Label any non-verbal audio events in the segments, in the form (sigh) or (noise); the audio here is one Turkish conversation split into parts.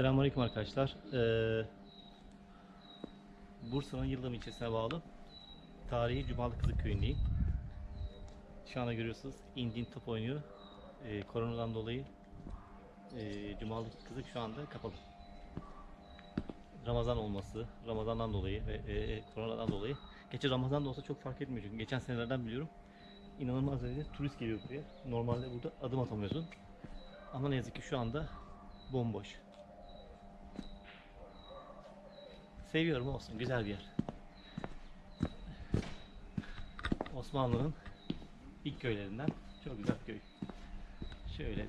Selamünaleyküm arkadaşlar. Ee, Bursa'nın Yıldırım ilçesine bağlı tarihi Cumalı Kızık köyündeyim. Şu anda görüyorsunuz indin top oynuyor. Ee, koronadan dolayı e, Cumalı Kızık şu anda kapalı. Ramazan olması, Ramazan'dan dolayı ve e, e, koronadan dolayı. Geçen Ramazan da olsa çok fark etmiyor çünkü geçen senelerden biliyorum. İnanılmaz derecede turist geliyor buraya. Normalde burada adım atamıyorsun. Ama ne yazık ki şu anda bomboş. Seviyorum olsun güzel bir yer. Osmanlı'nın ilk köylerinden çok güzel köy. Şöyle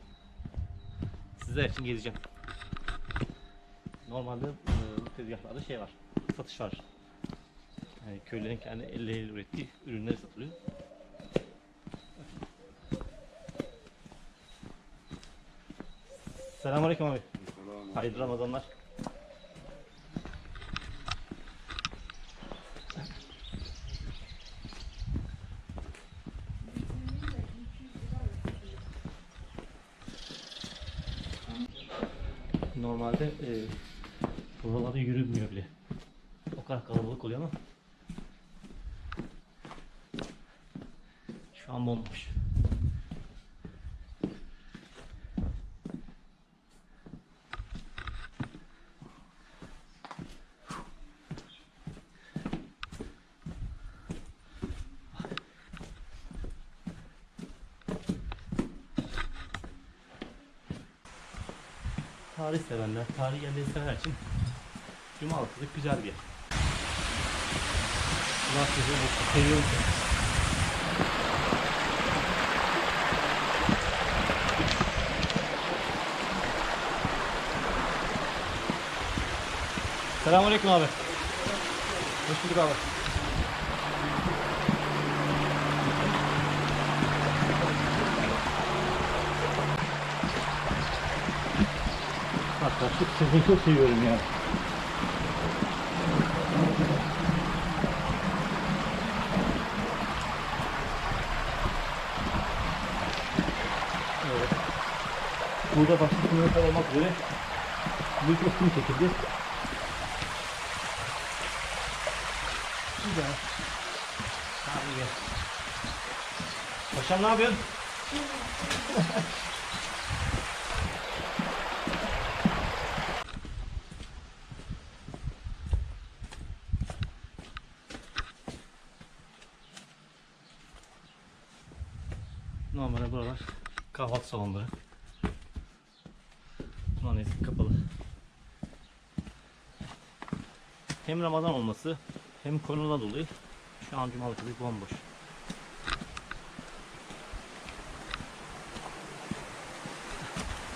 sizler için gezeceğim. Normalde e, bu tezgahlarda şey var, satış var. Yani köylerin kendi elleriyle ürettiği ürünler satılıyor. Selamünaleyküm abi. Hayırlı Ramazanlar. Normalde e, buralarda yürünmüyor bile. O kadar kalabalık oluyor ama şu an bomboş. Tarih sevenler, tarih yerleri sever için Cuma Kızık güzel bir yer. Cuma Kızık'ı seviyorum. Selamünaleyküm abi. Hoş bulduk abi. Hatta şu sizi çok seviyorum ya. Evet. Burada başka sınırlar olmak üzere büyük kum çekildi. Güzel. Abi gel. Paşam ne yapıyorsun? (laughs) Normalde buralar kahvaltı salonları. Neyse kapalı. Hem Ramazan olması hem korona dolayı şu an Cumalı Kızı bomboş.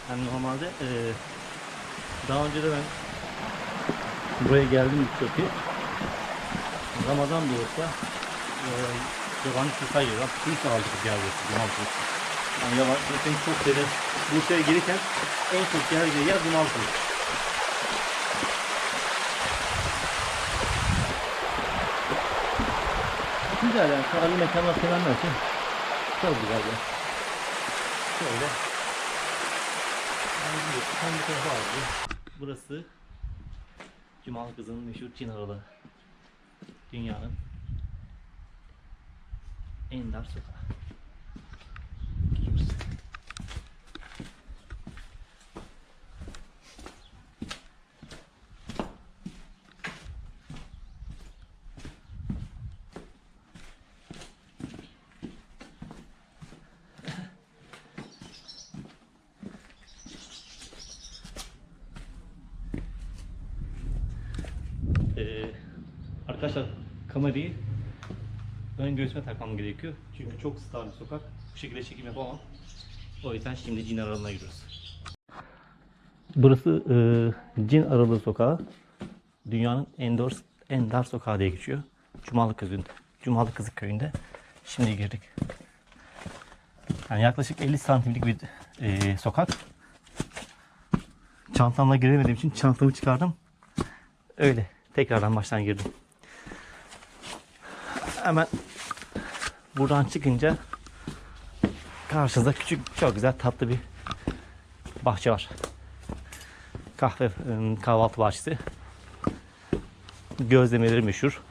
Yani normalde eee, daha önce de ben buraya geldim çok iyi. Ramazan da olsa eee yabancı turistler geliyor. Yer burası Cumalı Kızı. Yani yabancı turistlerin çok sayıda Bursa'ya gelirken en çok geldiği yer Kızı. Güzel yani tarihi mekanlar sevenler için çok güzel ya. Şöyle. Yani bir- Tam bir tarafa aldı. Burası Cumalı Kızı'nın meşhur Çin Aralı. Dünyanın en dar. Ee, arkadaşlar kamerayı ön göğsüme takmam gerekiyor. Çünkü çok star bir sokak. Bu şekilde çekim yapamam. O yüzden şimdi cin aralığına giriyoruz. Burası e, cin aralığı sokağı. Dünyanın en dar, en dar sokağı diye geçiyor. Cumalı Kızı'nda. Cumalı Kızı köyünde. Şimdi girdik. Yani yaklaşık 50 santimlik bir e, sokak. Çantamla giremediğim için çantamı çıkardım. Öyle. Tekrardan baştan girdim. Hemen buradan çıkınca karşınızda küçük çok güzel tatlı bir bahçe var. kahve e, kahvaltı bahçesi. Gözlemeleri meşhur.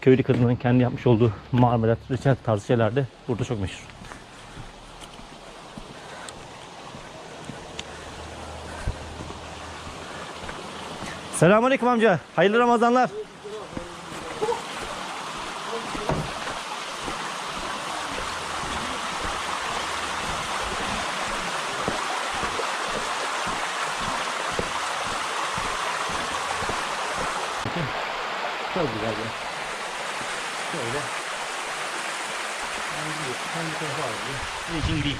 Köylü kadınların kendi yapmış olduğu marmelat, reçel tarzı şeyler de burada çok meşhur. Selamünaleyküm amca. Hayırlı Ramazanlar. Çok güzel ya. Şöyle. Hangi, tarafa için gideyim.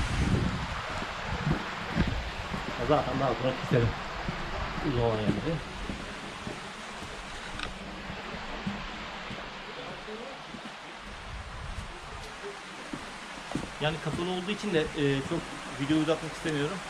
Ya Zaten daha sonra keselim. Uzun olan yerleri. Yani kapalı olduğu için de e, çok video uzatmak istemiyorum.